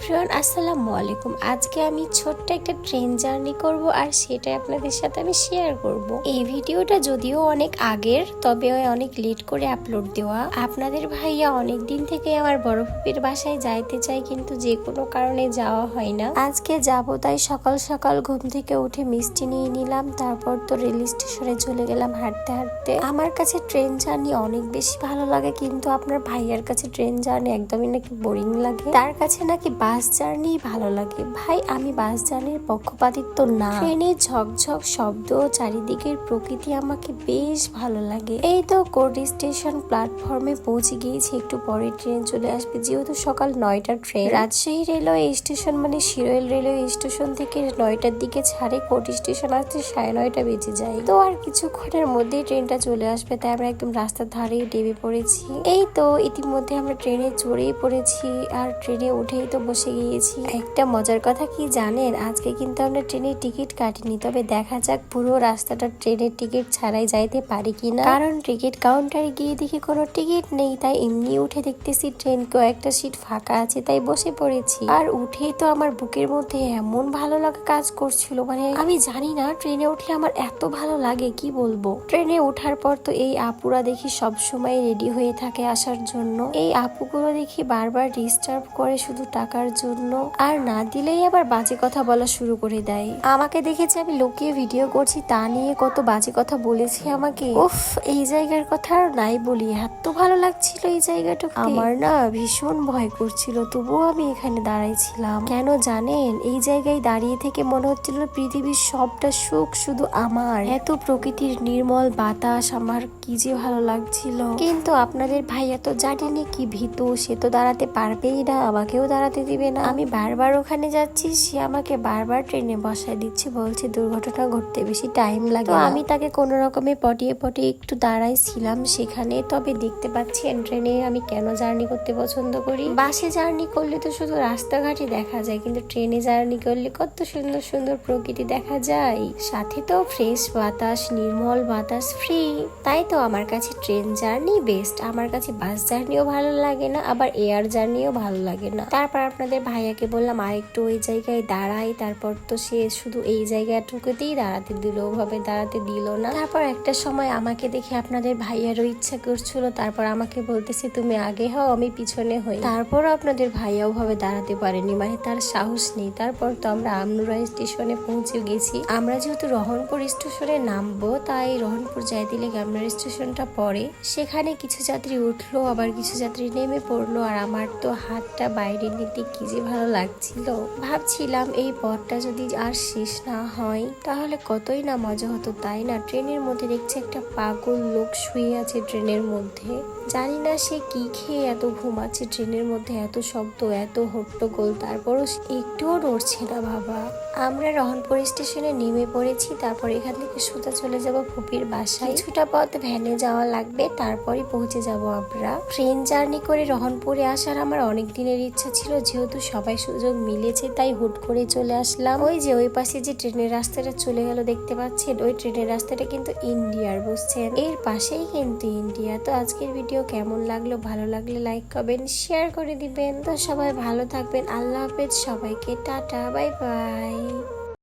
Everyone, আসসালামু আলাইকুম। আজকে আমি ছোট্ট একটা ট্রেন জার্নি করব আর সেটা আপনাদের সাথে আমি শেয়ার করব। এই ভিডিওটা যদিও অনেক আগের, তবে অনেক লেট করে আপলোড দেওয়া। আপনাদের ভাইয়া অনেক দিন থেকে আমার বড় ফুপির বাসায় যাইতে চাই কিন্তু যে কোনো কারণে যাওয়া হয় না। আজকে যাব, তাই সকাল সকাল ঘুম থেকে উঠে মিষ্টি নিয়ে নিলাম, তারপর তো রেল স্টেশনে চলে গেলাম হাঁটতে হাঁটতে। আমার কাছে ট্রেন জার্নি অনেক বেশি ভালো লাগে, কিন্তু আপনার ভাইয়ার কাছে ট্রেন জার্নি একদমই নাকি বোরিং লাগে? তার কাছে নাকি বাস জার্নি ভালো লাগে। ভাই, আমি বাস জার্নির পক্ষপাতিত্ব না। ট্রেনের ঝকঝক শব্দ, চারিদিকের প্রকৃতি আমাকে বেশ ভালো লাগে। এই তো কোর্ট স্টেশন প্ল্যাটফর্মে পৌঁছে গিয়েছি, একটু পরে ট্রেন চলে আসবে, যেহেতু সকাল নয়টা ট্রেন। রাজশাহী রেলওয়ে স্টেশন মানে শিরোয়েল রেলওয়ে স্টেশন থেকে নয়টার দিকে ছাড়ে কোর্ট স্টেশন আসতে সাড়ে নয়টা বেজে যায়। তো আর কিছুক্ষণের মধ্যেই ট্রেনটা চলে আসবে, তাই আমরা একদম রাস্তার ধারেই ডেবে পড়েছি। এই তো ইতিমধ্যে আমরা ট্রেনে চড়েই পড়েছি, আর ট্রেনে উঠেই তো বসে গিয়েছি। একটা মজার কথা কি জানেন? আজকে কিন্তু আমরা ট্রেনের টিকিট কাটিনি, তবে দেখা যাক পুরো রাস্তাটা ট্রেনের টিকিট ছাড়াই যাইতে পারি কিনা। কারণ টিকিট কাউন্টারে গিয়ে দেখি কোনো টিকিট নেই, তাই এমনি উঠে দেখতেছি ট্রেন কয়েকটা সিট ফাঁকা আছে, তাই বসে পড়েছি। আর উঠেই তো আমার বুকের মধ্যে এমন ভালো লাগা কাজ করছিল মানে আমি জানি না ট্রেনে উঠলে আমার এত ভালো লাগে, কি বলব? ট্রেনে ওঠার পর তো এই আপুরা দেখি সব সময় রেডি হয়ে থাকে আসার জন্য। এই আপুগুলো দেখি বারবার ডিস্টার্ব করে শুধু টাকার জন্য আর না দিলেই আবার বাজে কথা বলা শুরু করে দেয়। আমাকে দেখেছে আমি লুকিয়ে ভিডিও করছি, তা নিয়ে কত বাজে কথা বলেছে আমাকে। উফ, এই জায়গার কথা আর নাই বলি। এত ভালো লাগছিল এই জায়গাটা আমার না ভীষণ ভয় করছিল, তবুও আমি এখানে দাঁড়াইছিলাম। কেন জানেন, এই জায়গায় দাঁড়িয়ে থেকে মনে হচ্ছিল পৃথিবীর সবটা সুখ শুধু আমার। এত প্রকৃতির নির্মল বাতাস, আমার কি যে ভালো লাগছিল। কিন্তু আপনাদের ভাইয়া তো জানেনি কি ভীত, সে তো দাঁড়াতে পারবেই না, আমাকেও দাঁড়াতে দিবে না। আমি বারবার ওখানে যাচ্ছি সে আমাকে বারবার ট্রেনে বসায় দিচ্ছে বলছে দুর্ঘটনা ঘটতে বেশি টাইম লাগে আমি তাকে কোনো রকমে পটিয়ে পটিয়ে একটু দাঁড়াইছিলাম সেখানে তবে দেখতে পাচ্ছি ট্রেনে আমি কেন জার্নি করতে পছন্দ করি? বাসে জার্নি করলে তো শুধু রাস্তাঘাটই দেখা যায় কিন্তু ট্রেনে জার্নি করলে কত সুন্দর সুন্দর প্রকৃতি দেখা যায়। সাথে তো ফ্রেশ বাতাস নির্মল বাতাস ফ্রি তাই তো আমার কাছে ট্রেন জার্নি বেস্ট আমার কাছে বাস জার্নিও ভালো লাগে না আবার এয়ার জার্নিও ভালো লাগে না। তারপর আপনাদের ভাইয়াকে বললাম, আর একটু ওই জায়গায় দাঁড়াই। তারপর তো সে শুধু এই জায়গাটুকুতেই দাঁড়াতে দিল, ওভাবে দাঁড়াতে দিল না। তারপর একটা সময় আমাকে দেখে আপনাদের ভাইয়ারও ইচ্ছা করছিল, তারপর আমাকে বলতেছে, তুমি আগে হও, আমি পিছনে হই। তারপর আপনাদের ভাইয়া ওভাবে দাঁড়াতে পারেনি মানে তার সাহস নেই। তারপর তো আমরা আমনুরা স্টেশনে পৌঁছে গেছি। আমরা যেহেতু রহনপুর স্টেশনে নামবো, তাই রহনপুর যাইতে লেগে আপনার স্টেশনটা পরে সেখানে কিছু যাত্রী উঠল, আবার কিছু যাত্রী নেমে পড়ল, আর আমার তো হাতটা বাইরে নিতে কি যে ভালো লাগছিল। ভাবছিলাম এই পথটা যদি আর শেষ না হয়, তাহলে কতই না মজা হতো, তাই না? ট্রেনের মধ্যে দেখছি একটা পাগল লোক শুয়ে আছে ট্রেনের মধ্যে। জানি না সে কি খেয়ে এত ঘুমাচ্ছে ট্রেনের মধ্যে, এত শব্দ, এত হট্টগোল, তারপরও একটুও নড়ছে না, বাবা। আমরা রহনপুর স্টেশনে নেমে পড়েছি, তারপর এখান থেকে সোজা চলে যাব ফুপির বাসায়। কিছুটা পথ ভ্যানে যাওয়া লাগবে, তারপরই পৌঁছে যাব আমরা। ট্রেন জার্নি করে রহনপুরে আসার আমার অনেক দিনের ইচ্ছা ছিল যেহেতু সবাই সুযোগ মিলেছে, তাই হুট করে চলে আসলাম। ওই যে ওই পাশে যে ট্রেনের রাস্তাটা চলে গেল, দেখতে পাচ্ছেন? ওই ট্রেনের রাস্তাটা কিন্তু ইন্ডিয়ার, বুঝছেন? এর পাশেই কিন্তু ইন্ডিয়া। তো আজকের ভিডিও কেমন লাগল? ভালো লাগলে লাইক করবেন, শেয়ার করে দিবেন। তো সবাই ভালো থাকবেন। আল্লাহ হাফেজ। সবাইকে টাটা। Bye bye.